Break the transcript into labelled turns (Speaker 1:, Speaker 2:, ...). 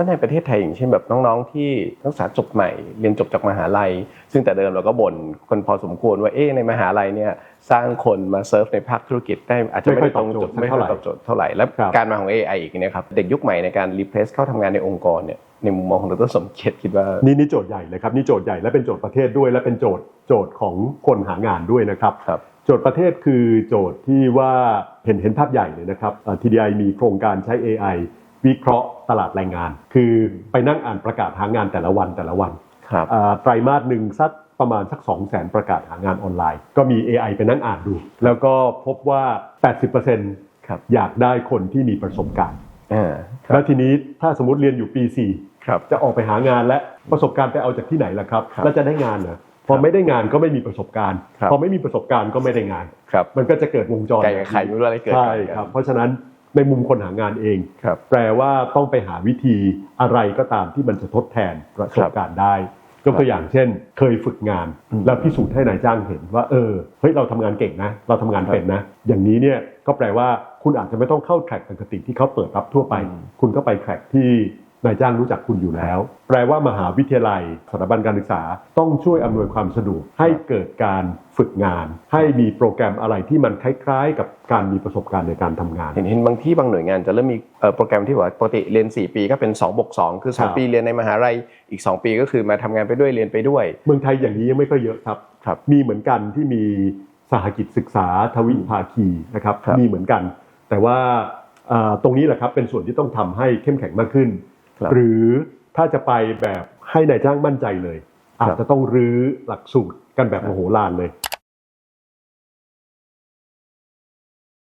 Speaker 1: แล้วในประเทศไทยอย่างเช่นแบบน้องๆที่นักศึกษาจบใหม่ เรียนจบจากมหาลัย ซึ่งแต่เดิมเราก็บ่นคนพอสมควรว่าเอ๊ะในมหาลัยเนี่ยสร้างคนมาเซิร์ฟในภาคธุรกิจได้อาจจะไม่ได้ตรงจุด
Speaker 2: ไม่
Speaker 1: ไม่
Speaker 2: ค่
Speaker 1: ค่
Speaker 2: อ
Speaker 1: อยย
Speaker 2: ต
Speaker 1: ต
Speaker 2: อ
Speaker 1: อ
Speaker 2: บบโจ
Speaker 1: โจ
Speaker 2: ท
Speaker 1: ท
Speaker 2: ย์
Speaker 1: ย์เท่าไหร่และ
Speaker 2: ครับ
Speaker 1: การมาของ AI อีกนะครับเด็กยุคใหม่ในการ replace เข้าทำงานในองค์กรเนี่ยในมุมมองของดรสมเกียรติคิดว่า
Speaker 2: นี่นี่โจทย์ใหญ่เลยครับนี่โจทย์ใหญ่และเป็นโจทย์ประเทศด้วย และเป็นโจทย์โจทย์ของคนหางานด้วยนะครับ
Speaker 1: ครับ
Speaker 2: โจทย์ประเทศคือโจทย์ที่ว่าเห็นเห็นภาพใหญ่เลยนะครับเอ่อ TDI มีโครงการใช้ AI วิเคราะห์ตลาดแรงงาน คือไปนั่งอ่านประกาศหางานแต่ละวันแต่ละวัน
Speaker 1: ครับ
Speaker 2: อ่าไตรมาสหนึ่งสักประมาณสัก 2 0 0แสนประกาศหางานออนไลน์ ก็มี AI ไปนั่งอ่านดู แล้วก็พบว่า 80%
Speaker 1: ครับ
Speaker 2: อยากได้คนที่มีประสบการณ์
Speaker 1: อ่าครั
Speaker 2: แล้
Speaker 1: บ
Speaker 2: วทีนี้ถ้าสมมติเรียนอยู่ปี4
Speaker 1: ครับ
Speaker 2: จะออกไปหางานและประสบการณ์ไปเอาจากที่ไหนล่ะครับ
Speaker 1: ครับ
Speaker 2: แล้วจะได้งานเหรอพอไม่ได้งานก็ไม่มีประสบการณ์
Speaker 1: ครับ
Speaker 2: พอไม่มีประสบการณ์ก็ไม่ได้งาน
Speaker 1: ครับ
Speaker 2: มันก็จะเกิดวงจร
Speaker 1: ไก่กับไข่ไม่รู้อะไรเกิด
Speaker 2: ใช่
Speaker 1: กัน
Speaker 2: ครับเพราะฉะนั้น ในมุมคนหางานเอง
Speaker 1: ครับ
Speaker 2: แปลว่าต้องไปหาวิธีอะไรก็ตามที่มันจะทดแทนประสบการณ์ได้ยกตัวอย่างเช่น เคยฝึกงาน
Speaker 1: อืม
Speaker 2: แล้วพิสูจน์ให้นายจ้างเห็นว่า เออเฮ้ยเราทำงานเก่งนะ เราทำงานเป็นนะ อย่างนี้เนี่ยก็แปลว่าคุณอาจจะไม่ต้องเข้าแทร็กปกติที่เขาเปิดรับทั่วไป
Speaker 1: อืม
Speaker 2: คุณก็ไปแทร็กที่ นายจ้างรู้จักคุณอยู่แล้ว แปลว่ามหาวิทยาลัยสถาบันการศึกษาต้องช่วยอำนวยความสะดวกให้เกิดการฝึกงาน ให้มีโปรแกรมอะไรที่มันคล้ายๆ กับการมีประสบการณ์ในการทำงาน
Speaker 1: เห็นเห็นบางที่บางหน่วยงานจะเริ่มมีเอ่อโปรแกรมที่บอกว่าปกติเรียน 4 ปีก็เป็น2บวก2คือ
Speaker 2: ครับ
Speaker 1: 2ปีเรียนในมหาลัยอีก 2 ปีก็คือมาทำงานไปด้วยเรียนไปด้วย
Speaker 2: เมืองไทยอย่างนี้ยังไม่ค่อยเยอะครับ
Speaker 1: ครับ
Speaker 2: มีเหมือนกันที่มีสหกิจศึกษาทวิภาคีนะครับ
Speaker 1: ครับ
Speaker 2: มีเหมือนกัน แต่ว่าเอ่อตรงนี้แหละครับเป็นส่วนที่ต้องทำให้เข้มแข็งมากขึ้น
Speaker 1: ครับ
Speaker 2: หรือถ้าจะไปแบบให้นายจ้างมั่นใจเลย อาจจะต้องรื้อหลักสูตรกันแบบ
Speaker 1: ครับ
Speaker 2: โมโหลานเลย